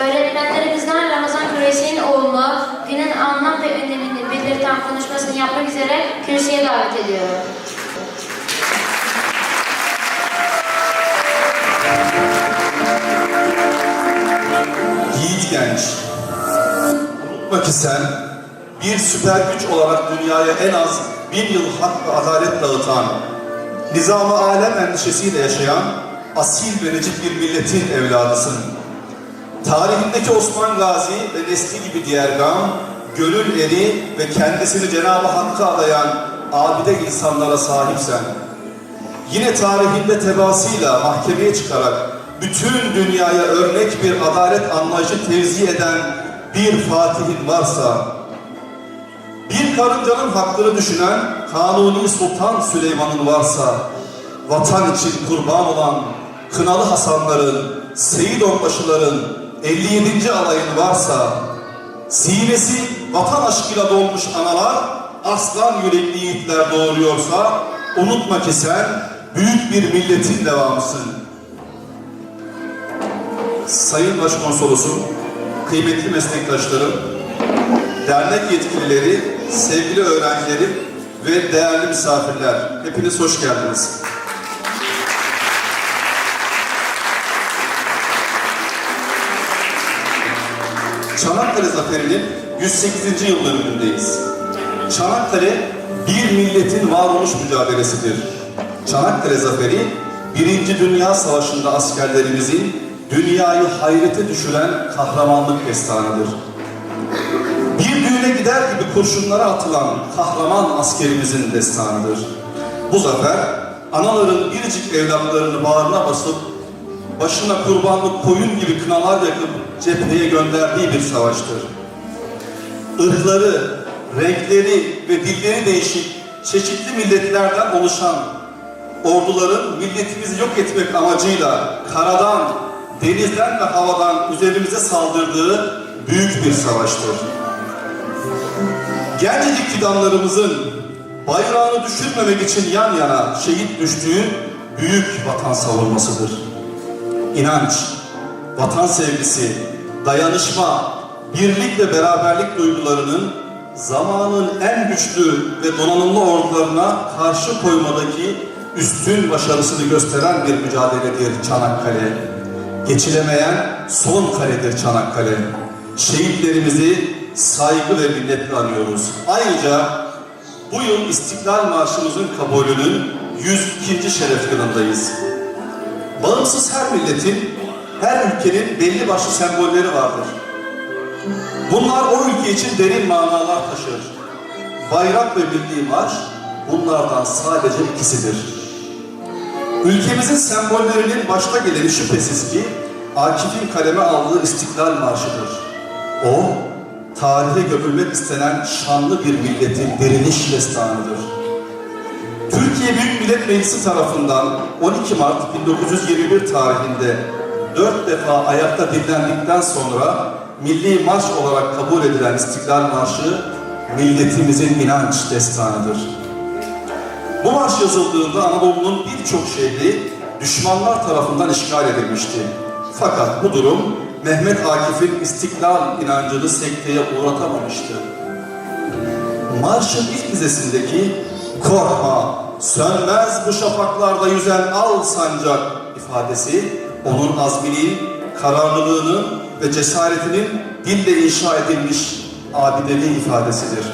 Öğretmenlerimizden Ramazan Küresi'nin oğlu günün anlam ve önemini belirten konuşmasını yapmak üzere kürsüye davet ediyorum. Yiğit genç. Unutma ki sen bir süper güç olarak dünyaya en az bin yıl hak ve adalet dağıtan, nizam-ı alem endişesiyle yaşayan asil ve necip bir milletin evladısın. Tarihindeki Osman Gazi ve nesli gibi diğer gam, gönül eri ve kendisini Cenab-ı Hakk'a adayan abide insanlara sahipsen. Yine tarihinde tebaasıyla mahkemeye çıkarak bütün dünyaya örnek bir adalet anlayışı tevzi eden bir Fatih'in varsa, bir karıncanın hakkını düşünen Kanuni Sultan Süleyman'ın varsa, vatan için kurban olan Kınalı Hasanların, Seyit Onbaşıların 57. alayın varsa, sinesi vatan aşkıyla dolmuş analar, aslan yürekli yiğitler doğuruyorsa, unutma ki sen büyük bir milletin devamısın. Sayın Başkonsolosum, kıymetli meslektaşlarım, dernek yetkilileri, sevgili öğrencilerim ve değerli misafirler, hepiniz hoş geldiniz. Çanakkale Zaferi'nin 108. yıl dönümündeyiz. Çanakkale bir milletin varoluş mücadelesidir. Çanakkale Zaferi, Birinci Dünya Savaşı'nda askerlerimizin dünyayı hayrete düşüren kahramanlık destanıdır. Bir düğüne gider gibi kurşunlara atılan kahraman askerimizin destanıdır. Bu zafer, anaların biricik evlatlarını bağrına basıp başına kurbanlık koyun gibi kınalar yakıp cepheye gönderdiği bir savaştır. Irkları, renkleri ve dilleri değişik çeşitli milletlerden oluşan orduların milletimizi yok etmek amacıyla karadan, denizden ve havadan üzerimize saldırdığı büyük bir savaştır. Gencecik fidanlarımızın bayrağını düşürmemek için yan yana şehit düştüğü büyük vatan savunmasıdır. İnanç, vatan sevgisi, dayanışma, birlik ve beraberlik duygularının zamanın en güçlü ve donanımlı ordularına karşı koymadaki üstün başarısını gösteren bir mücadeledir Çanakkale. Geçilemeyen son kaledir Çanakkale. Şehitlerimizi saygı ve minnetle anıyoruz. Ayrıca bu yıl İstiklal Marşımızın kabulünün 102. şeref yılındayız. Bağımsız her milletin, her ülkenin belli başlı sembolleri vardır. Bunlar o ülke için derin manalar taşır. Bayrak ve milli marş bunlardan sadece ikisidir. Ülkemizin sembollerinin başta geleni şüphesiz ki Akif'in kaleme aldığı İstiklal Marşı'dır. O, tarihe gömülmek istenen şanlı bir milletin direniş destanıdır. Türkiye Büyük Millet Meclisi tarafından 12 Mart 1921 tarihinde dört defa ayakta dinlendikten sonra milli marş olarak kabul edilen İstiklal Marşı milletimizin inanç destanıdır. Bu marş yazıldığında Anadolu'nun birçok şehri düşmanlar tarafından işgal edilmişti. Fakat bu durum Mehmet Akif'in istiklal inancını sekteye uğratamamıştı. Marşın ilk dizesindeki korkma, sönmez bu şafaklarda yüzen al sancak ifadesi onun azminin, kararlılığının ve cesaretinin dille inşa edilmiş abidevi ifadesidir.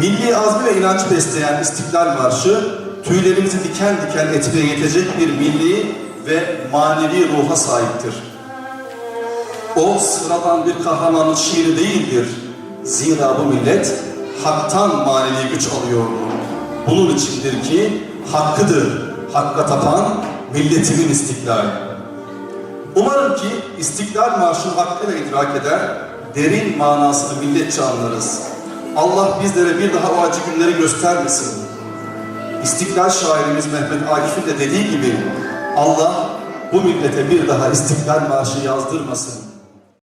Milli azmi ve inanç besleyen İstiklal Marşı, tüylerimizi diken diken etmeye yetecek bir milli ve manevi ruha sahiptir. O sıradan bir kahramanın şiiri değildir. Zira bu millet haktan manevi güç alıyor. Bunun içindir ki hakkıdır, hakka tapan milletimin istiklali. Umarım ki İstiklal Marşı'nı hakkıyla idrak eder, derin manasını milletçe anlarız. Allah bizlere bir daha o acı günleri göstermesin. İstiklal şairimiz Mehmet Akif'in de dediği gibi Allah bu millete bir daha İstiklal Marşı yazdırmasın.